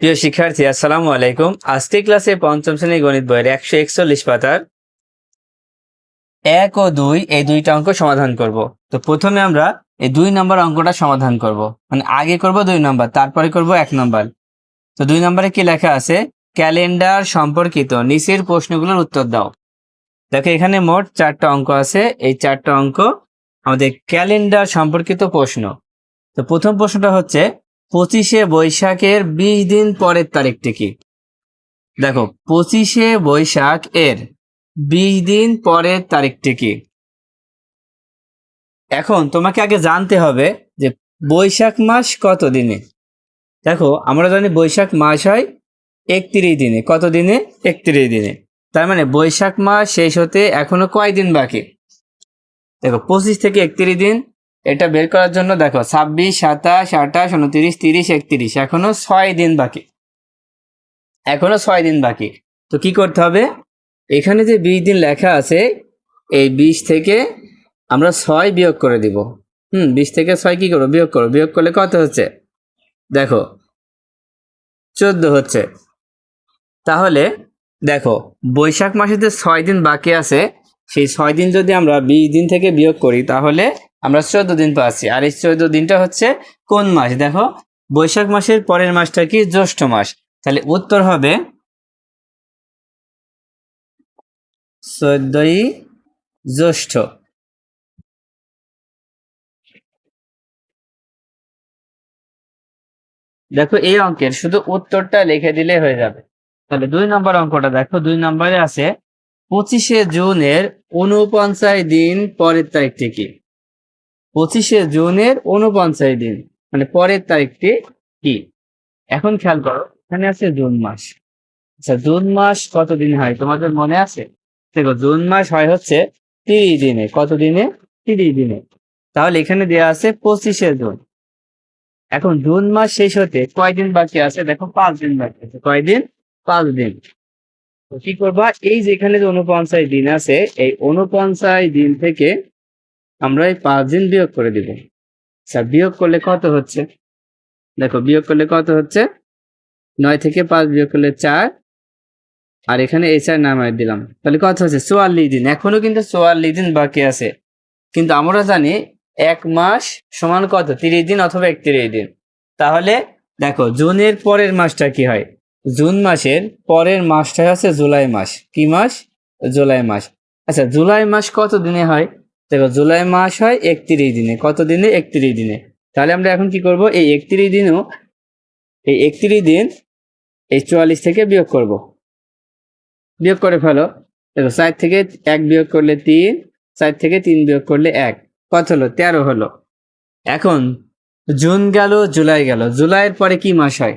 প্রিয় শিক্ষার্থী, আসসালামু আলাইকুম। আজকে ক্লাসে পঞ্চম শ্রেণি গণিত বইয়ের একশো একচল্লিশ পাতার এক ও দুই এই দুইটা অঙ্ক সমাধান করব। তো প্রথমে আমরা এই দুই নম্বর অঙ্কটা সমাধান করব। মানে আগে করব দুই নম্বর, তারপরে করব এক নম্বর। তো দুই নম্বরে কি লেখা আছে? ক্যালেন্ডার সম্পর্কিত নিচের প্রশ্নগুলোর উত্তর দাও। দেখো, এখানে মোট চারটা অঙ্ক আছে। এই চারটা অঙ্ক আমাদের ক্যালেন্ডার সম্পর্কিত প্রশ্ন। তো প্রথম প্রশ্নটা হচ্ছে পঁচিশে বৈশাখের বিশ দিন পরের তারিখটি কি? দেখো, পঁচিশে বৈশাখ এর বিশ দিন পরের তারিখটি কি? এখন তোমাকে আগে জানতে হবে যে বৈশাখ মাস কত দিনে? দেখো, আমরা জানি বৈশাখ মাস হয় একত্রিশ দিনে। কত দিনে? একত্রিশ দিনে। তার মানে বৈশাখ মাস শেষ হতে এখনও কয় দিন বাকি? দেখো, পঁচিশ থেকে একত্রিশ দিন এটা বের করার জন্য দেখো, ছাব্বিশ, সাতাশ, আঠাশ, উনত্রিশ, তিরিশ, একত্রিশ। এখনও ছয় দিন বাকি। এখনও ছয় দিন বাকি। তো কি করতে হবে? এখানে যে বিশ দিন লেখা আছে, এই বিশ থেকে আমরা ছয় বিয়োগ করে দিব। হুম, বিশ থেকে ছয় কি করব? বিয়োগ করব। বিয়োগ করলে কত হচ্ছে? দেখো, চোদ্দ হচ্ছে। তাহলে দেখো, বৈশাখ মাসে যে ছয় দিন বাকি আছে, সেই ছয় দিন যদি আমরা বিশ দিন থেকে বিয়োগ করি, তাহলে আমরা চোদ্দ দিন পাচ্ছি আর এই চোদ্দ দিনটা হচ্ছে কোন মাস? দেখো, বৈশাখ মাসের পরের মাসটা কি? জ্যৈষ্ঠ মাস। তাহলে উত্তর হবে চোদ্দই জ্যৈষ্ঠ। দেখো, এই অঙ্কের শুধু উত্তরটা লিখে দিলে হয়ে যাবে। তাহলে দুই নম্বর অঙ্কটা দেখো, দুই নম্বরে আছে পঁচিশে জুনের উনপঞ্চাশ দিন পরের তারিখটি কি? পঁচিশে জুনের উনপঞ্চাশ দিন মানে পরের তারিখটি কি? এখন খেয়াল করো, এখানে আছে জুন মাস। আচ্ছা জুন মাস কত দিন হয়? তোমাদের মনে আছে? দেখো, জুন মাস হয় হচ্ছে তিরিশ দিনে। কত দিনে তিরিশ দিনে। তাহলে এখানে দেওয়া আছে পঁচিশে জুন। এখন জুন মাস শেষ হতে কয়দিন বাকি আছে? দেখো, পাঁচ দিন বাকি আছে। কয়দিন পাঁচ দিন। কি করবা? এই যেখানে যে উনপঞ্চাশ দিন আছে, এই উনপঞ্চাশ দিন থেকে আমরা এই পাঁচ দিন বিয়োগ করে দিব। আচ্ছা বিয়োগ করলে কত হচ্ছে? দেখো, বিয়োগ করলে কত হচ্ছে? নয় থেকে পাঁচ বিয়োগ করলে চার। আর এখানে এই চার নামায় দিলাম। তাহলে কত হচ্ছে? চুয়াল্লিশ দিন। এখনও কিন্তু চুয়াল্লিশ দিন বাকি আছে। কিন্তু আমরা জানি এক মাস সমান কত? তিরিশ দিন অথবা একত্রিশ দিন। তাহলে দেখো, জুনের পরের মাসটা কি হয়? জুন মাসের পরের মাসটা হচ্ছে জুলাই মাস। কি মাস? জুলাই মাস। আচ্ছা জুলাই মাস কত দিনে হয়? দেখো, জুলাই মাস হয় একত্রিশ দিনে। কত দিনে? একত্রিশ দিনে। তাহলে আমরা এখন কি করব? এই একত্রিশ দিনও, এই একত্রিশ দিন এই চুয়াল্লিশ থেকে বিয়োগ করব। বিয়োগ করে ফেলো। দেখো, চার থেকে এক বিয়োগ করলে তিন, চার থেকে তিন বিয়োগ করলে এক। কত হলো? তেরো হলো। এখন, জুন গেল, জুলাই গেল। জুলাইয়ের পরে কি মাস হয়?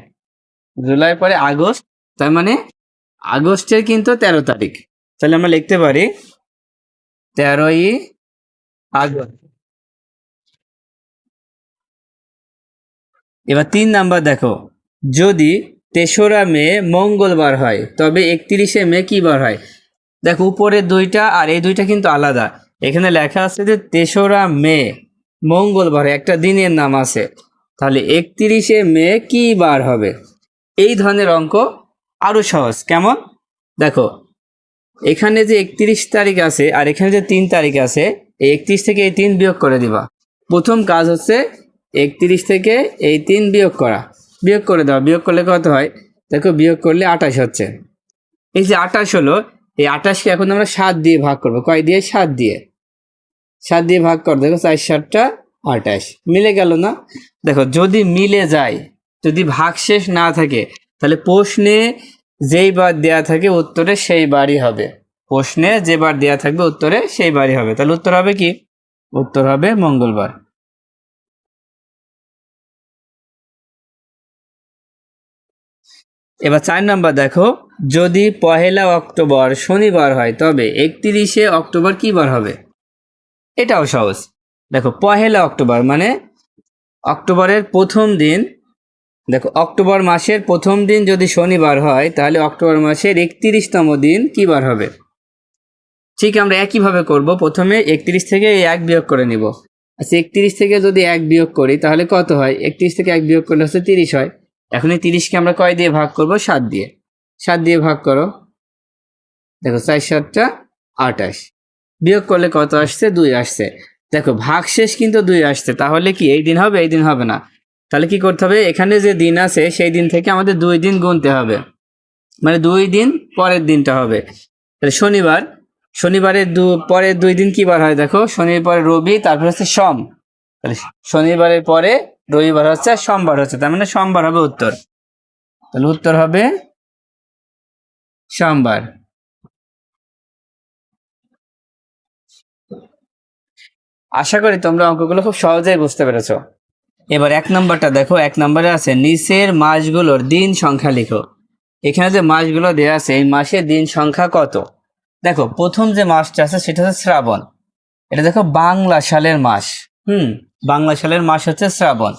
জুলাইয়ের পরে আগস্ট, তার মানে আগস্টের কিন্তু তেরো তারিখ। তাহলে আমরা লিখতে পারি তেরোই এবার তিন নাম্বার দেখো। যদি তেসরা মে মঙ্গলবার হয়, তবে একত্রিশে মে কি বার হয়? দেখো উপরে দুইটা আর এই দুইটা কিন্তু আলাদা। এখানে লেখা আছে যে তেসরা মে মঙ্গলবার, একটা দিনের নাম আছে। তাহলে একত্রিশে মে কি বার হবে? এই ধরনের অঙ্ক আরও সহজ। কেমন? দেখো এখানে যে একত্রিশ তারিখ আছে আর এখানে যে তিন তারিখ আছে, এই একত্রিশ থেকে এই তিন বিয়োগ করে দিবা। প্রথম কাজ হচ্ছে একত্রিশ থেকে এই তিন বিয়োগ করা। বিয়োগ করে দেওয়া বিয়োগ করলে কত হয়? দেখো, বিয়োগ করলে আঠাশ হচ্ছে। এই যে আঠাশ হলো, এই আঠাশকে এখন আমরা সাত দিয়ে ভাগ করব। কয় দিয়ে? সাত দিয়ে। সাত দিয়ে ভাগ কর। দেখো, চার সাতটা আঠাশ। মিলে গেল না? দেখো, যদি মিলে যায়, যদি ভাগশেষ না থাকে, তাহলে প্রশ্নে যেই বার দেয়া থাকে উত্তরে সেই বারই হবে। প্রশ্নে যে বার দেয়া থাকবে উত্তরে সেই বারই হবে। তাহলে উত্তর হবে কি? উত্তর হবে মঙ্গলবার। এবার চার নাম্বার দেখো। যদি পহেলা অক্টোবর শনিবার হয়, তবে একত্রিশে অক্টোবর কি বার হবে? এটাও সহজ। দেখো, পহেলা অক্টোবর মানে অক্টোবরের প্রথম দিন দেখো, অক্টোবর মাসের প্রথম দিন যদি শনিবার হয়, তাহলে অক্টোবর মাসের একত্রিশতম দিন কি বার হবে? ঠিক আমরা একইভাবে করব, প্রথমে একত্রিশ থেকে এক বিয়োগ করে নিব। আচ্ছা একত্রিশ থেকে যদি এক বিয়োগ করি, তাহলে কত হয়? একত্রিশ থেকে এক বিয়োগ করলে হচ্ছে তিরিশ হয়। এখন এই তিরিশকে আমরা কয় দিয়ে ভাগ করব? সাত দিয়ে। সাত দিয়ে ভাগ করো। দেখো, চার সাতটা আটাশ বিয়োগ করলে কত আসছে? দুই আসছে। দেখো ভাগ শেষ কিন্তু দুই আসছে। তাহলে কি এই দিন হবে, এই দিন হবে না। তাহলে কি করতে হবে? এখানে যে দিন আছে, সেই দিন থেকে আমাদের দুই দিন গুনতে হবে। মানে দুই দিন পরের দিনটা হবে। তাহলে শনিবার শনিবারের দু, পরের দুই দিন কি বার হয় দেখো? শনিবার পরে রবি, তারপর হচ্ছে সোম। তাহলে শনিবারের পরে রবিবার হচ্ছে আর সোমবার হচ্ছে। তার মানে সোমবার হবে উত্তর। তাহলে উত্তর হবে সোমবার। আশা করি তোমরা অঙ্কগুলো খুব সহজেই বুঝতে পেরেছ। এবার এক নম্বরটা দেখো, এক নম্বরে আছে, নিচের মাসগুলোর দিন সংখ্যা লিখো। এখানে যে মাসগুলো দেওয়া আছে, এই মাসের দিন সংখ্যা কত? দেখো, প্রথম যে মাসটা আছে, সেটা হচ্ছে শ্রাবণ। এটা দেখো, বাংলা সালের মাস। হুম, বাংলা সালের মাস হচ্ছে শ্রাবণ।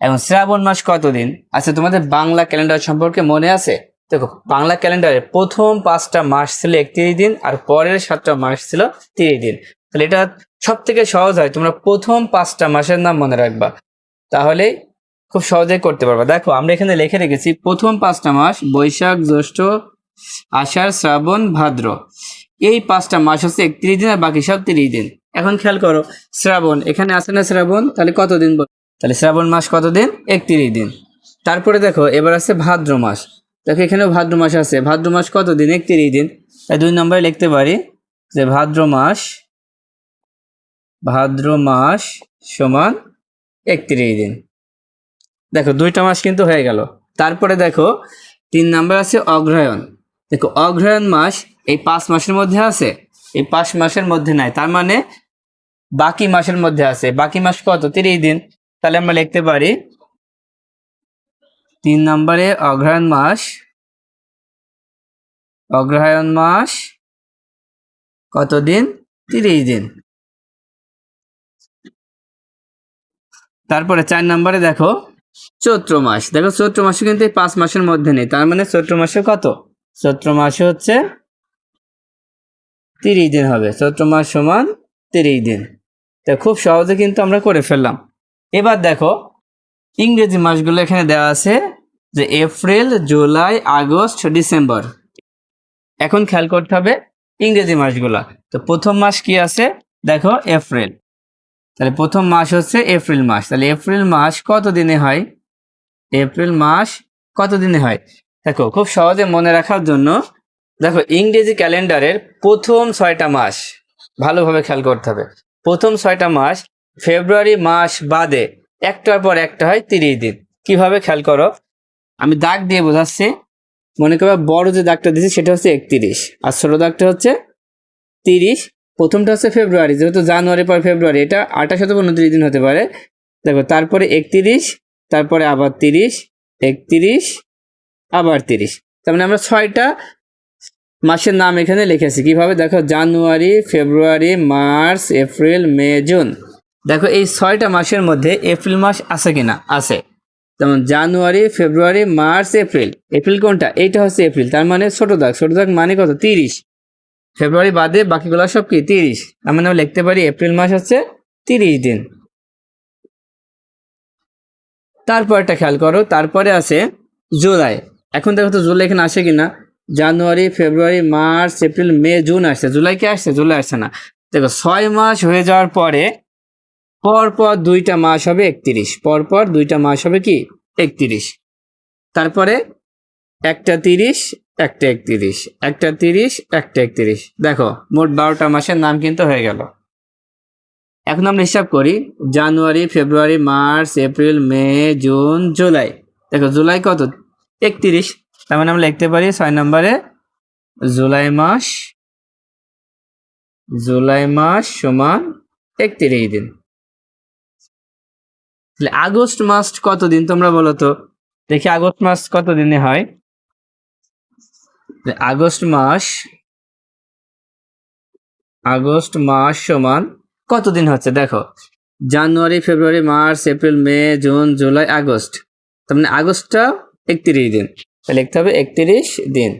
এখন শ্রাবণ মাস কতদিন? আচ্ছা তোমাদের বাংলা ক্যালেন্ডার সম্পর্কে মনে আছে? দেখো, বাংলা ক্যালেন্ডারে প্রথম পাঁচটা মাস ছিল একত্রিশ দিন, আর পরের সাতটা মাস ছিল তিরিশ দিন। তাহলে এটা সব থেকে সহজ হয়, তোমরা প্রথম পাঁচটা মাসের নাম মনে রাখবা। তাহলে খুব সহজেই করতে পারবা। দেখো, আমরা এখানে লিখে রেখেছি, প্রথম পাঁচটা মাস বৈশাখ, জ্যৈষ্ঠ, আষাঢ়, শ্রাবণ, ভাদ্র। এই পাঁচটা মাস হচ্ছে একত্রিশ দিন আর বাকি সব তিরিশ দিন। এখন খেয়াল করো, শ্রাবণ, এখানে আছে না শ্রাবণ? তাহলে কতদিন বল- তাহলে শ্রাবণ মাস কতদিন? একত্রিশ দিন। তারপরে দেখো, এবার আছে ভাদ্র মাস। দেখো, এখানেও ভাদ্র মাস আছে। ভাদ্র মাস কতদিন? একত্রিশ দিন। তাই দুই নম্বরে লিখতে পারি যে ভাদ্র মাস ভাদ্র মাস সমান একত্রিশ দিন। দেখো, দুইটা মাস কিন্তু হয়ে গেল। তারপরে দেখো, তিন নাম্বার আছে অগ্রহায়ণ। দেখো, অগ্রহায়ণ মাস এই পাঁচ মাসের মধ্যে আছে, এই পাঁচ মাসের মধ্যে নাই। তার মানে বাকি মাসের মধ্যে আছে। বাকি মাস কত? তিরিশ দিন। তাহলে আমরা লিখতে পারি, তিন নম্বরে অগ্রহায়ণ মাস অগ্রহায়ণ মাস কতদিন তিরিশ দিন। তারপরে চার নম্বরে দেখো চৈত্র মাস। দেখো চৈত্র মাসে কিন্তু এই পাঁচ মাসের মধ্যে নেই। তার মানে চৈত্র মাসে কত? চৈত্র মাসে হচ্ছে তিরিশ দিন হবে। চৈত্র মাস সমান তিরিশ দিন। তা খুব সহজে কিন্তু আমরা করে ফেললাম। এবার দেখো ইংরেজি মাসগুলো এখানে দেওয়া আছে যে এপ্রিল, জুলাই, আগস্ট, ডিসেম্বর। এখন খেয়াল করতে হবে ইংরেজি মাসগুলা। তো প্রথম মাস কি আছে? দেখো এপ্রিল। তাহলে প্রথম মাস হচ্ছে এপ্রিল মাস। তাহলে এপ্রিল মাস কত দিনে হয়? এপ্রিল মাস কত দিনে হয়? দেখো, খুব সহজে মনে রাখার জন্য দেখো, ইংরেজি ক্যালেন্ডারের প্রথম ছয়টা মাস ভালোভাবে খেয়াল করতে হবে। প্রথম ছয়টা মাস ফেব্রুয়ারি মাস বাদে একটার পর একটা হয় তিরিশ দিন। কীভাবে খেয়াল করো? আমি দাগ দিয়ে বোঝাচ্ছি। মনে করো বড় যে দাগটা দিয়েছি সেটা হচ্ছে একত্রিশ। আর ছোট দাগটা হচ্ছে তিরিশ। প্রথমটা হচ্ছে ফেব্রুয়ারি, যেহেতু জানুয়ারি পর ফেব্রুয়ারি, এটা আঠাশ অথবা উনত্রিশ দিন হতে পারে। দেখো, তারপরে একত্রিশ, তারপরে আবার তিরিশ, একত্রিশ, আবার তিরিশ। তার মানে আমরা ছয়টা মাসের নাম এখানে লিখেছি। কীভাবে? দেখো, January, February, March, April, May, June. দেখো, এই ছয়টা মাসের মধ্যে এপ্রিল মাস আছে কিনা? আছে। যেমন January, February, March, April. April কোনটা? এইটা হচ্ছে এপ্রিল। তার মানে ছোট দাগ। ছোট দাগ মানে কত? তিরিশ। ফেব্রুয়ারি বাদে বাকিগুলো সব কি? তিরিশ। তার মানে আমরা লিখতে পারি এপ্রিল মাস হচ্ছে তিরিশ দিন। তারপরটা খেয়াল করো, তারপরে আছে জুলাই। এখন দেখো তো জুলাই এখানে আসে কিনা? January, February, March, April, May, June আসছে। জুলাই কি আসছে? জুলাই আসছে না। দেখো ছয় মাস হয়ে যাওয়ার পরে পর পর দুইটা মাস হবে একত্রিশ। পর পর দুইটা মাস হবে কি? একত্রিশ। তারপরে একটা তিরিশ একটা একত্রিশ, একটা তিরিশ, একটা একত্রিশ। দেখো, মোট বারোটা মাসের নাম কিন্তু হয়ে গেল। এখন আমরা হিসাব করি, January, February, March, April, May, June, July. দেখো, জুলাই কত? একত্রিশ। তার মানে আমরা লিখতে পারি ছয় নম্বরে, জুলাই মাস জুলাই মাস সমান একত্রিশ দিন। তাহলে আগস্ট মাস কত দিন তোমরা বলো তো? দেখি আগস্ট মাস কত দিনে হয়? আগস্ট মাস আগস্ট মাস সমান কতদিন হচ্ছে? দেখো, January, February, March, April, May, June, July, August. তার মানে আগস্টটা একত্রিশ দিন। তাহলে লিখতে হবে একত্রিশ দিন।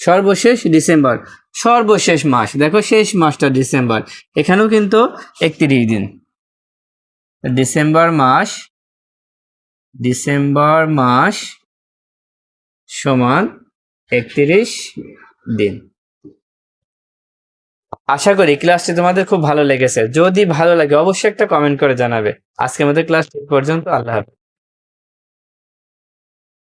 সর্বশেষ ডিসেম্বর। সর্বশেষ মাস। দেখো শেষ মাসটা ডিসেম্বর। এখানেও কিন্তু একত্রিশ দিন। ডিসেম্বর মাস ডিসেম্বর মাস সমান একত্রিশ দিন। আশা করি ক্লাসটি তোমাদের খুব ভালো লেগেছে। যদি ভালো লাগে, অবশ্যই একটা কমেন্ট করে জানাবে। আজকের মধ্যে ক্লাস পর্যন্ত। আল্লাহ হাফেজ।